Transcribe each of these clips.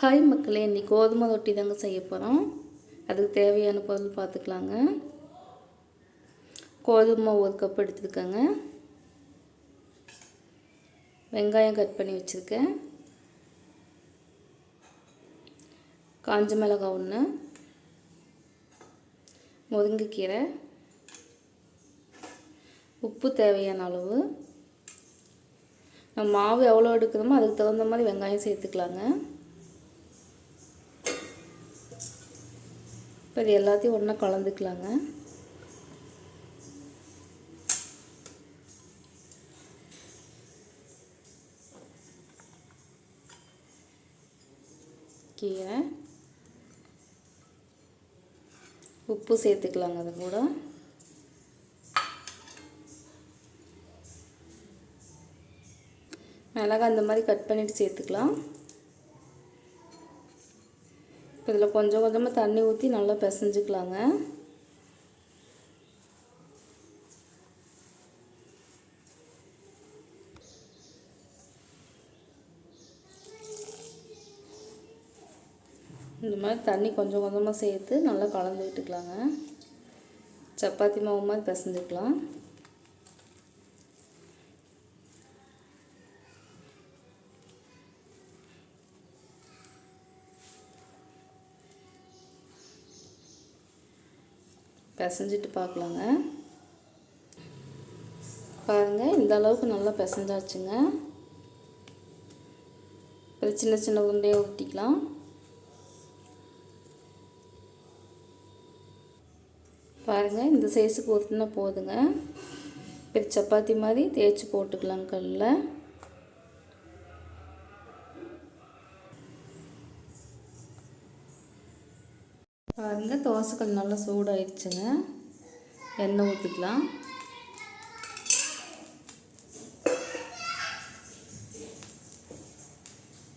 Hi மக்களே இன்னைக்கு கோதுமை ரொட்டி தாங்க செய்ய போகிறோம் அதுக்கு தேவையான பொருள் பார்த்துக்கலாங்க. கோதுமை ஒரு கப் எடுத்துருக்கேங்க. வெங்காயம் கட் பண்ணி வச்சுருக்கேன். காஞ்ச மிளகாய் ஒன்று முருங்கைக்கீரை. உப்பு தேவையான அளவு. நம்ம மாவு எவ்வளோ எடுக்கிறோமோ அதுக்கு தகுந்த மாதிரி வெங்காயம் சேர்த்துக்கலாங்க. இப்போ இது எல்லாத்தையும் ஒன்றா கலந்துக்கலாங்க. கீரை. உப்பு சேர்த்துக்கலாங்க அது கூட. மிளகாய் அந்த மாதிரி கட் பண்ணிவிட்டு சேர்த்துக்கலாம். இப்போ இதில் கொஞ்சம் கொஞ்சமாக தண்ணி ஊற்றி நல்லா பிசைஞ்சிக்கலாங்க. இந்த மாதிரி தண்ணி கொஞ்சம் கொஞ்சமாக சேர்த்து நல்லா கலந்து விட்டுக்கலாங்க. சப்பாத்தி மாவு மாதிரி பிசைஞ்சிக்கலாம். பிசைஞ்சிட்டு பார்க்கலாங்க. பாருங்கள் இந்த அளவுக்கு நல்லா பிசைஞ்சாச்சுங்க. ஒரு சின்ன சின்ன உருண்டையாக ஊற்றிக்கலாம் பாருங்கள் இந்த சைஸுக்கு ஊற்றினா போதுங்க. இப்போ சப்பாத்தி மாதிரி தேய்ச்சி போட்டுக்கலாம் கல்லில். பாருங்கள் தோசைக்கல் நல்லா சூடாயிடுச்சுங்க. எண்ணெய் ஊற்றிக்கலாம்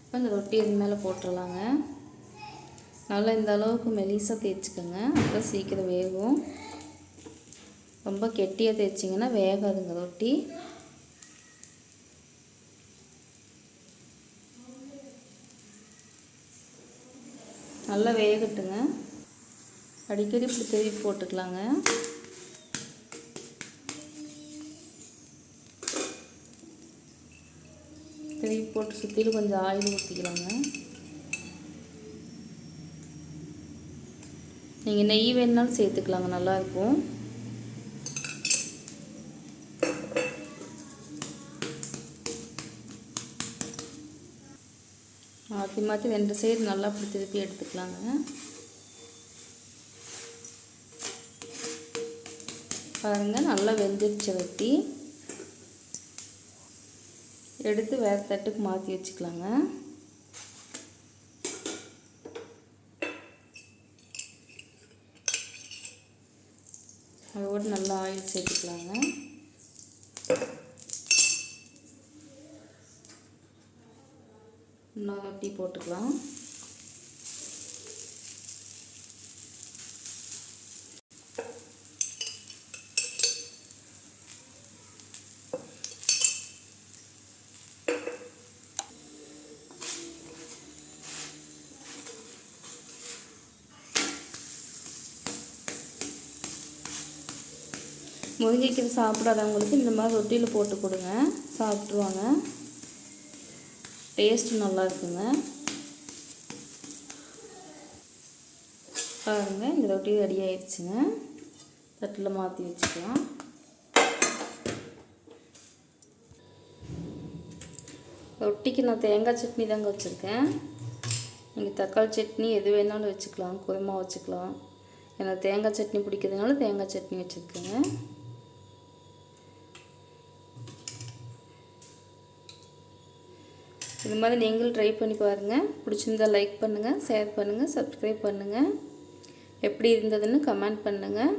இப்போ இந்த ரொட்டி இது மேலே போட்டுடலாங்க நல்லா இந்த அளவுக்கு மெலிசாக தேய்ச்சிக்கோங்க. அப்போ சீக்கிரம் வேகும். ரொம்ப கெட்டியாக தேய்ச்சிங்கன்னா வேகாதுங்க ரொட்டி. நல்லா வேகட்டுங்க. அடிக்கடி இப்படி திருப்பி போட்டுக்கலாங்க. திருவி போட்டு சுற்றிலும் கொஞ்சம் ஆயில் ஊற்றிக்கலாங்க நீங்கள் நெய் வேணுனாலும் சேர்த்துக்கலாங்க நல்லாயிருக்கும் மாற்றி மாற்றி ரெண்டு சைடு நல்லா அப்படி திருப்பி எடுத்துக்கலாங்க. பாருங்கள் நல்லா வெந்துருச்சு வெட்டி. எடுத்து வேறு தட்டுக்கு மாற்றி வச்சுக்கலாங்க. அதோடு நல்லா ஆயில் சேர்த்துக்கலாங்க. இன்னும் ரொட்டி போட்டுக்கலாம். முருங்கைக்கீரை சாப்பிடாதவங்களுக்கு இந்த மாதிரி ரொட்டியில் போட்டு கொடுங்க. சாப்பிட்ருவாங்க டேஸ்ட்டு நல்லா இருக்குங்க. பாருங்கள் இந்த ரொட்டி ரெடி ஆயிடுச்சுங்க. தட்டில் மாற்றி வச்சுக்கலாம். ரொட்டிக்கு நான் தேங்காய் சட்னி தாங்க வச்சுருக்கேன். நீங்கள் தக்காளி சட்னி எது வேணாலும் வச்சுக்கலாம். குருமா வச்சுக்கலாம். எனக்கு தேங்காய் சட்னி பிடிக்கிறதுனால தேங்காய் சட்னி வச்சுருக்கேங்க. இது மாதிரி நீங்களும் ட்ரை பண்ணி பாருங்கள் பிடிச்சிருந்தா லைக் பண்ணுங்கள் ஷேர் பண்ணுங்கள் சப்ஸ்கிரைப் பண்ணுங்கள் எப்படி இருந்ததுன்னு கமெண்ட் பண்ணுங்கள்